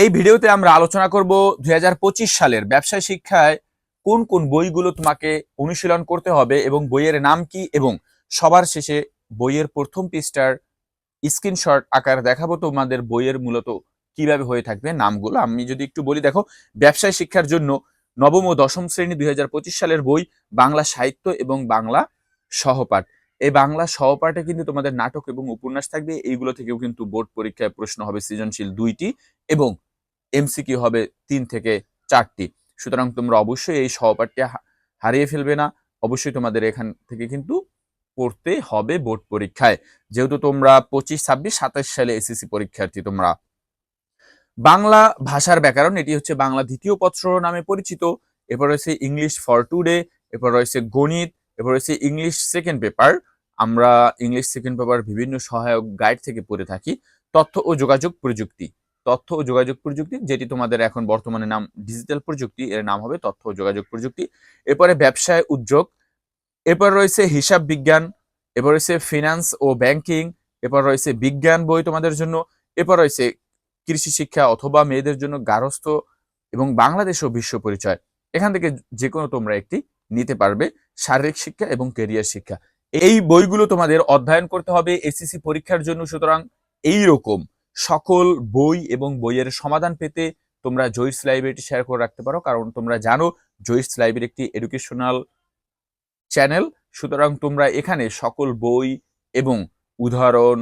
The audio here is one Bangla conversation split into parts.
এই ভিডিওতে আমরা আলোচনা করব দুই হাজার পঁচিশ সালের ব্যবসায় শিক্ষায় কোন কোন বইগুলো তোমাকে অনুশীলন করতে হবে এবং বইয়ের নাম কি এবং সবার শেষে বইয়ের প্রথম পৃষ্ঠার স্ক্রিনশট আকার দেখাবো তোমাদের বইয়ের মূলত কীভাবে হয়ে থাকবে নামগুলো। আমি যদি একটু বলি, দেখো, ব্যবসায় শিক্ষার জন্য নবম ও দশম শ্রেণি দুই হাজার পঁচিশ সালের বই বাংলা সাহিত্য এবং বাংলা সহপাঠ। এই বাংলা সহপাঠে কিন্তু তোমাদের নাটক এবং উপন্যাস থাকবে। এইগুলো থেকেও কিন্তু বোর্ড পরীক্ষায় প্রশ্ন হবে সৃজনশীল দুইটি এবং এমসিকিউ হবে তিন থেকে চারটি। সুতরাং তোমরা অবশ্যই এই সহপাঠটি হারিয়ে ফেলবে না। অবশ্যই তোমাদের এখান থেকে কিন্তু পড়তে হবে বোর্ড পরীক্ষায়। যেহেতু তোমরা পঁচিশ, ছাব্বিশ, সাতাশ সালে এসএসসি পরীক্ষার্থী তোমরা। বাংলা ভাষার ব্যাকরণ, এটি হচ্ছে বাংলা দ্বিতীয় পত্র নামে পরিচিত। এরপর রয়েছে ইংলিশ ফর টুডে, এরপর রয়েছে গণিত, এরপর রয়েছে ইংলিশ সেকেন্ড পেপার। আমরা ইংলিশ সেকেন্ড পেপার বিভিন্ন সহায়ক গাইড থেকে পড়ে থাকি। তথ্য ও যোগাযোগ প্রযুক্তি। তথ্য ও যোগাযোগ প্রযুক্তি, যেটি তোমাদের এখন বর্তমানে নাম ডিজিটাল প্রযুক্তি, এর নাম হবে তথ্য ও যোগাযোগ প্রযুক্তি। এরপরে ব্যবসায় উদ্যোগ, এরপর রয়েছে হিসাব বিজ্ঞান, এরপর রয়েছে ফিনান্স ও ব্যাংকিং এরপর রয়েছে বিজ্ঞান বই তোমাদের জন্য, এরপর রয়েছে কৃষি শিক্ষা অথবা মেয়েদের জন্য গার্হস্থ এবং বাংলাদেশ ও বিশ্ব পরিচয়। এখান থেকে যে কোনো তোমরা একটি নিতে পারবে শারীরিক শিক্ষা এবং কেরিয়ার শিক্ষা। এই বইগুলো তোমাদের অধ্যয়ন করতে হবে এসএসসি পরীক্ষার জন্য, সুতরাং এই রকম সকল বই এবং বইয়ের সমাধান পেতে তোমরা জয়িস লাইব্রেরিটি শেয়ার করে রাখতে পারো। কারণ তোমরা জানো জয়িস লাইব্রেরি একটি এডুকেশনাল চ্যানেল সুতরাং তোমরা এখানে সকল বই এবং উদাহরণ,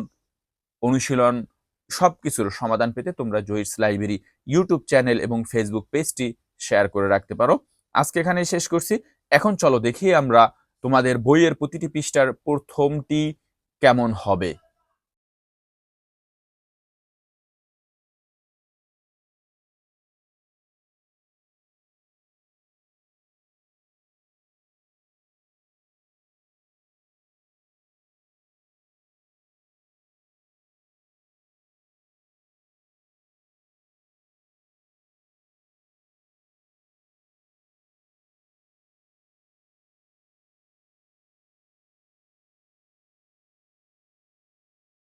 অনুশীলন সব কিছুর সমাধান পেতে তোমরা জয়িস লাইব্রেরি ইউটিউব চ্যানেল এবং ফেসবুক পেজটি শেয়ার করে রাখতে পারো। আজকে এখানে শেষ করছি। এখন চলো দেখি আমরা তোমাদের বইয়ের প্রতিটি পৃষ্ঠার প্রথমটি কেমন হবে।